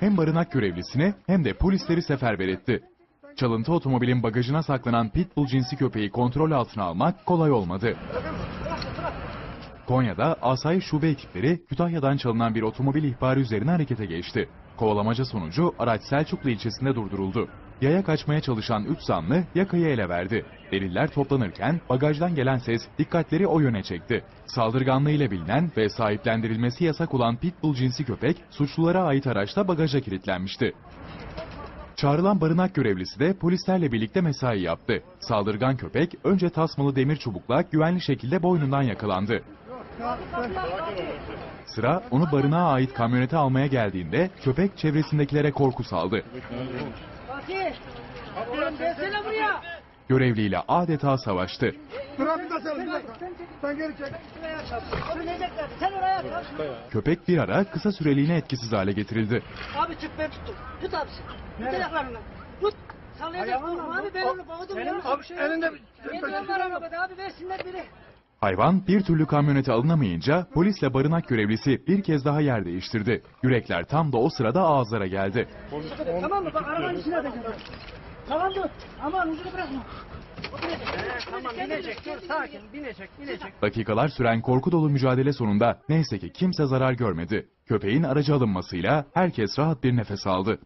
Hem barınak görevlisini hem de polisleri seferber etti. Çalıntı otomobilin bagajına saklanan pitbull cinsi köpeği kontrol altına almak kolay olmadı. Konya'da asayiş şube ekipleri Kütahya'dan çalınan bir otomobil ihbarı üzerine harekete geçti. Kovalamaca sonucu araç Selçuklu ilçesinde durduruldu. Yaya kaçmaya çalışan 3 zanlı yakayı ele verdi. Deliller toplanırken bagajdan gelen ses dikkatleri o yöne çekti. Saldırganlığı ile bilinen ve sahiplendirilmesi yasak olan pitbull cinsi köpek suçlulara ait araçta bagaja kilitlenmişti. Çağrılan barınak görevlisi de polislerle birlikte mesai yaptı. Saldırgan köpek önce tasmalı demir çubukla güvenli şekilde boynundan yakalandı. Sıra onu barınağa ait kamyonete almaya geldiğinde köpek çevresindekilere korku saldı. Görevliyle adeta savaştı. Köpek bir ara kısa süreliğine etkisiz hale getirildi. Abi tut ben tuttum. Tut abi. Tut ayaklarını. Tut. Sallayacak abi ben onu boğdum. Abi elinde Yediğim var arabada abi versinler biri. Hayvan bir türlü kamyonete alınamayınca polisle barınak görevlisi bir kez daha yer değiştirdi. Yürekler tam da o sırada ağızlara geldi. Tamam mı? Bak arabanın içine atacağım. Tamam dur. Aman ucunu bırakma. Tamam binecek. Dur sakin. Binecek. Binecek. Dakikalar süren korku dolu mücadele sonunda neyse ki kimse zarar görmedi. Köpeğin aracı alınmasıyla herkes rahat bir nefes aldı.